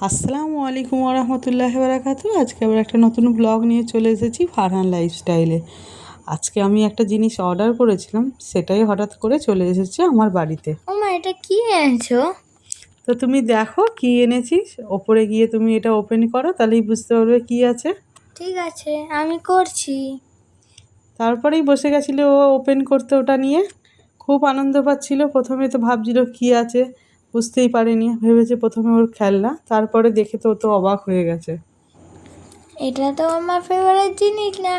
আসসালামু আলাইকুম রহমতুল্লাহ বারাকাতু আজকে আবার একটা নতুন ব্লগ নিয়ে চলে এসেছি ফারহান লাইফস্টাইলে আজকে আমি একটা জিনিস অর্ডার করেছিলাম সেটাই হঠাৎ করে চলে এসেছে আমার বাড়িতে। ও মা এটা কি এনেছো? তো তুমি দেখো কি এনেছিস ওপরে গিয়ে তুমি এটা ওপেন করো তাহলেই বুঝতে পারবে কি আছে। ঠিক আছে আমি করছি। তারপরেই বসে গেছিল ও ওপেন করতে ওটা নিয়ে। খুব আনন্দ পাচ্ছিল প্রথমে তো ভাবছিল কি আছে। বুঝতেই পারেনি ভেবেছে প্রথমে ওর খেলনা তারপরে দেখে তো তো অবাক হয়ে গেছে। এটা তো আমার ফেভারিট জিনিস না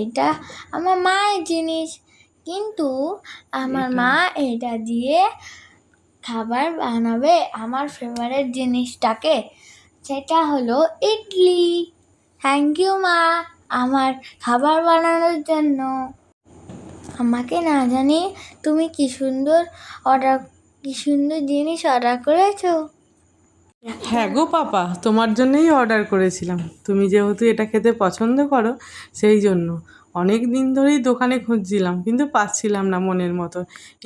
এটা আমার মায়ের জিনিস। কিন্তু আমার মা এটা দিয়ে খাবার বানাবে আমার ফেভারিট জিনিসটাকে সেটা হলো ইডলি। থ্যাংক ইউ মা আমার খাবার বানানোর জন্য। আমাকে না জানি তুমি কি সুন্দর অর্ডার কি সুন্দর জিনিস অর্ডার করেছ? হ্যাঁ গো পাপা, তোমার জন্যই অর্ডার করেছিলাম। তুমি যেহেতু এটা খেতে পছন্দ করো, সেই জন্য। অনেক দিন ধরেই দোকানে খুঁজছিলাম, কিন্তু পাচ্ছিলাম না মনের মতো।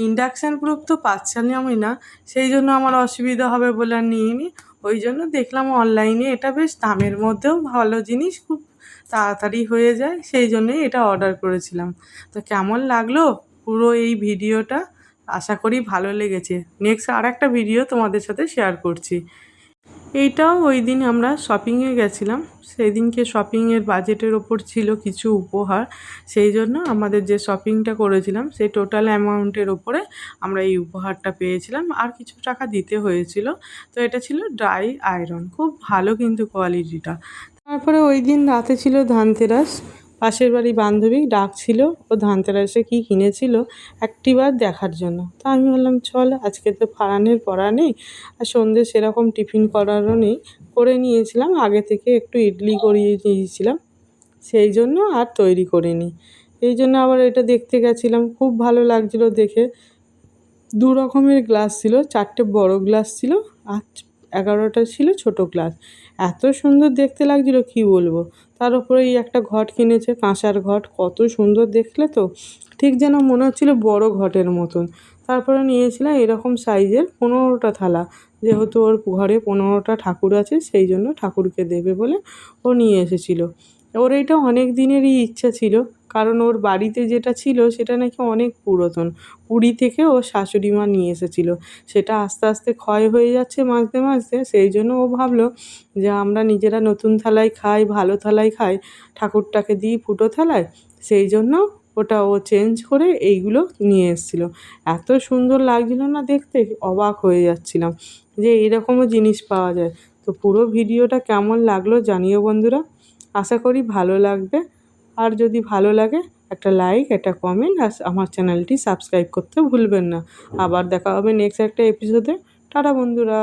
ইন্ডাকশান প্রুফ তো পাচ্ছিলামই না, সেই জন্য আমার অসুবিধা হবে বলে আর নিইনি। ওই জন্য দেখলাম অনলাইনে এটা বেশ দামের মধ্যেও ভালো জিনিস, খুব তাড়াতাড়ি হয়ে যায়, সেই জন্যই এটা অর্ডার করেছিলাম। তো কেমন লাগল পুরো এই ভিডিওটা আশা করি ভালো লেগেছে। নেক্সট আর একটা ভিডিও তোমাদের সাথে শেয়ার করছি। এইটাও ওই দিন আমরা শপিংয়ে গেছিলাম। সেই দিনকে শপিংয়ের বাজেটের ওপর ছিল কিছু উপহার। সেই জন্য আমাদের যে শপিংটা করেছিলাম, সেই টোটাল অ্যামাউন্টের ওপরে আমরা এই উপহারটা পেয়েছিলাম। আর কিছু টাকা দিতে হয়েছিল। তো এটা ছিল ড্রাই আয়রন খুব ভালো কিন্তু কোয়ালিটিটা তারপরে ওই দিন রাতে ছিল ধানতেরাস। পাশের বাড়ি বান্ধবী ডাকছিল ও ধানতেরাসে কী কিনেছিল একটিবার দেখার জন্য। তা আমি বললাম চল, আজকে তো ফারানের পড়া নেই আর সন্ধ্যে সেরকম টিফিন করারও নেই। করে নিয়েছিলাম, আগে থেকে একটু ইডলি করিয়ে নিয়েছিলাম। সেই জন্য আর তৈরি করিনি। এই জন্য আবার এটা দেখতে গেছিলাম, খুব ভালো লাগছিল দেখে। দু রকমের গ্লাস ছিল, চারটে বড় গ্লাস ছিল, আর এগারোটা ছিল ছোট গ্লাস এত সুন্দর দেখতে লাগছিল, কি বলব? তার উপরে এই একটা ঘট কিনেছে, কাঁসার ঘট। কত সুন্দর দেখলে তো? ঠিক যেন মনে হচ্ছিল বড় ঘটের মতন। তারপরে নিয়েছিলাম এরকম সাইজের পনেরোটা থালা। যেহেতু ওর ঘরে পনেরোটা ঠাকুর আছে, সেই জন্য ঠাকুরকে দেবে বলে ও নিয়ে এসেছিল। ওর এইটা অনেক দিনেরই ইচ্ছা ছিল। কারণ ওর বাড়িতে যেটা ছিল সেটা নাকি অনেক পুরাতন। পুরী থেকে ওর শাশুড়ি মা নিয়ে এসেছিল। সেটা আস্তে আস্তে ক্ষয় হয়ে যাচ্ছে মাজতে মাজতে সেই জন্য ও ভাবলো যে আমরা নিজেরা নতুন থালায় খাই, ভালো থালায় খাই, ঠাকুরটাকে দিই ফুটো থালায়। সেই জন্য ওটা ও চেঞ্জ করে এইগুলো নিয়ে এসেছিল। এত সুন্দর লাগছিল না দেখতে, অবাক হয়ে যাচ্ছিলাম যে এরকমও জিনিস পাওয়া যায়। তো পুরো ভিডিওটা কেমন লাগল জানিও বন্ধুরা। আশা করি ভালো লাগবে। আর যদি ভালো লাগে, একটা লাইক একটা কমেন্ট আর আমার চ্যানেলটি সাবস্ক্রাইব করতে ভুলবেন না। আবার দেখা হবে নেক্সট একটা এপিসোডে টাটা বন্ধুরা।